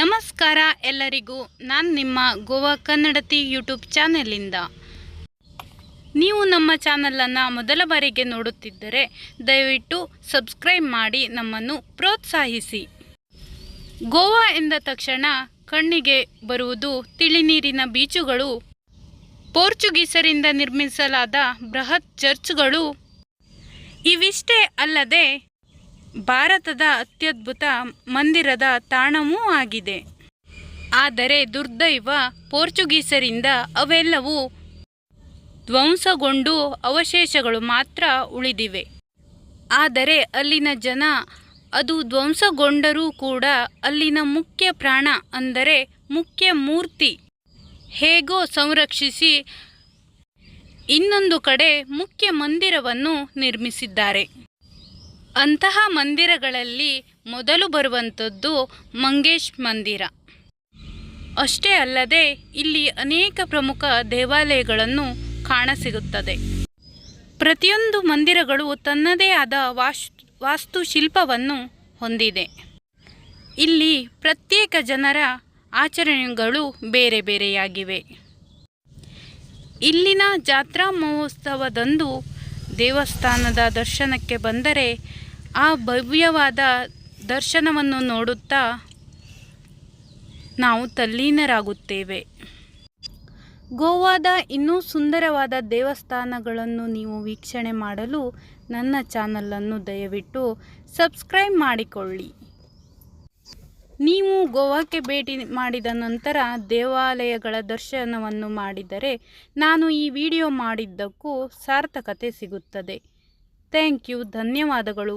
ನಮಸ್ಕಾರ ಎಲ್ಲರಿಗೂ. ನಾನು ನಿಮ್ಮ ಗೋವಾ ಕನ್ನಡತಿ ಯೂಟ್ಯೂಬ್ ಚಾನೆಲಿಂದ. ನೀವು ನಮ್ಮ ಚಾನಲನ್ನು ಮೊದಲ ಬಾರಿಗೆ ನೋಡುತ್ತಿದ್ದರೆ ದಯವಿಟ್ಟು ಸಬ್ಸ್ಕ್ರೈಬ್ ಮಾಡಿ ನಮ್ಮನ್ನು ಪ್ರೋತ್ಸಾಹಿಸಿ. ಗೋವಾ ಎಂದ ತಕ್ಷಣ ಕಣ್ಣಿಗೆ ಬರುವುದು ತಿಳಿನೀರಿನ ಬೀಚುಗಳು, ಪೋರ್ಚುಗೀಸರಿಂದ ನಿರ್ಮಿಸಲಾದ ಬೃಹತ್ ಚರ್ಚ್ಗಳು ಇವಿಷ್ಟೇ ಅಲ್ಲದೆ ಭಾರತದ ಅತ್ಯದ್ಭುತ ಮಂದಿರದ ತಾಣವೂ ಆಗಿದೆ. ಆದರೆ ದುರ್ದೈವ ಪೋರ್ಚುಗೀಸರಿಂದ ಅವೆಲ್ಲವೂ ಧ್ವಂಸಗೊಂಡು ಅವಶೇಷಗಳು ಮಾತ್ರ ಉಳಿದಿವೆ. ಆದರೆ ಅಲ್ಲಿನ ಜನ ಅದು ಧ್ವಂಸಗೊಂಡರೂ ಕೂಡ ಅಲ್ಲಿನ ಮುಖ್ಯ ಪ್ರಾಣ ಅಂದರೆ ಮುಖ್ಯ ಮೂರ್ತಿ ಹೇಗೋ ಸಂರಕ್ಷಿಸಿ ಇನ್ನೊಂದು ಕಡೆ ಮುಖ್ಯ ಮಂದಿರವನ್ನು ನಿರ್ಮಿಸಿದ್ದಾರೆ. ಅಂತಹ ಮಂದಿರಗಳಲ್ಲಿ ಮೊದಲು ಬರುವಂಥದ್ದು ಮಂಗೇಶ್ ಮಂದಿರ. ಅಷ್ಟೇ ಅಲ್ಲದೆ ಇಲ್ಲಿ ಅನೇಕ ಪ್ರಮುಖ ದೇವಾಲಯಗಳನ್ನು ಕಾಣಸಿಗುತ್ತದೆ. ಪ್ರತಿಯೊಂದು ಮಂದಿರಗಳು ತನ್ನದೇ ಆದ ವಾಶ್, ವಾಸ್ತುಶಿಲ್ಪವನ್ನು ಹೊಂದಿದೆ. ಇಲ್ಲಿ ಪ್ರತ್ಯೇಕ ಜನರ ಆಚರಣೆಗಳು ಬೇರೆ ಬೇರೆಯಾಗಿವೆ. ಇಲ್ಲಿನ ಜಾತ್ರಾ ಮಹೋತ್ಸವದಂದು ದೇವಸ್ಥಾನದ ದರ್ಶನಕ್ಕೆ ಬಂದರೆ ಆ ಭವ್ಯವಾದ ದರ್ಶನವನ್ನು ನೋಡುತ್ತಾ ನಾವು ತಲ್ಲೀನರಾಗುತ್ತೇವೆ. ಗೋವಾದ ಇನ್ನೂ ಸುಂದರವಾದ ದೇವಸ್ಥಾನಗಳನ್ನು ನೀವು ವೀಕ್ಷಣೆ ಮಾಡಲು ನನ್ನ ಚಾನಲನ್ನು ದಯವಿಟ್ಟು ಸಬ್ಸ್ಕ್ರೈಬ್ ಮಾಡಿಕೊಳ್ಳಿ. ನೀವು ಗೋವಾಕ್ಕೆ ಭೇಟಿ ಮಾಡಿದ ನಂತರ ದೇವಾಲಯಗಳ ದರ್ಶನವನ್ನು ಮಾಡಿದರೆ ನಾನು ಈ ವಿಡಿಯೋ ಮಾಡಿದ್ದಕ್ಕೂ ಸಾರ್ಥಕತೆ ಸಿಗುತ್ತದೆ. ಥ್ಯಾಂಕ್ ಯು, ಧನ್ಯವಾದಗಳು.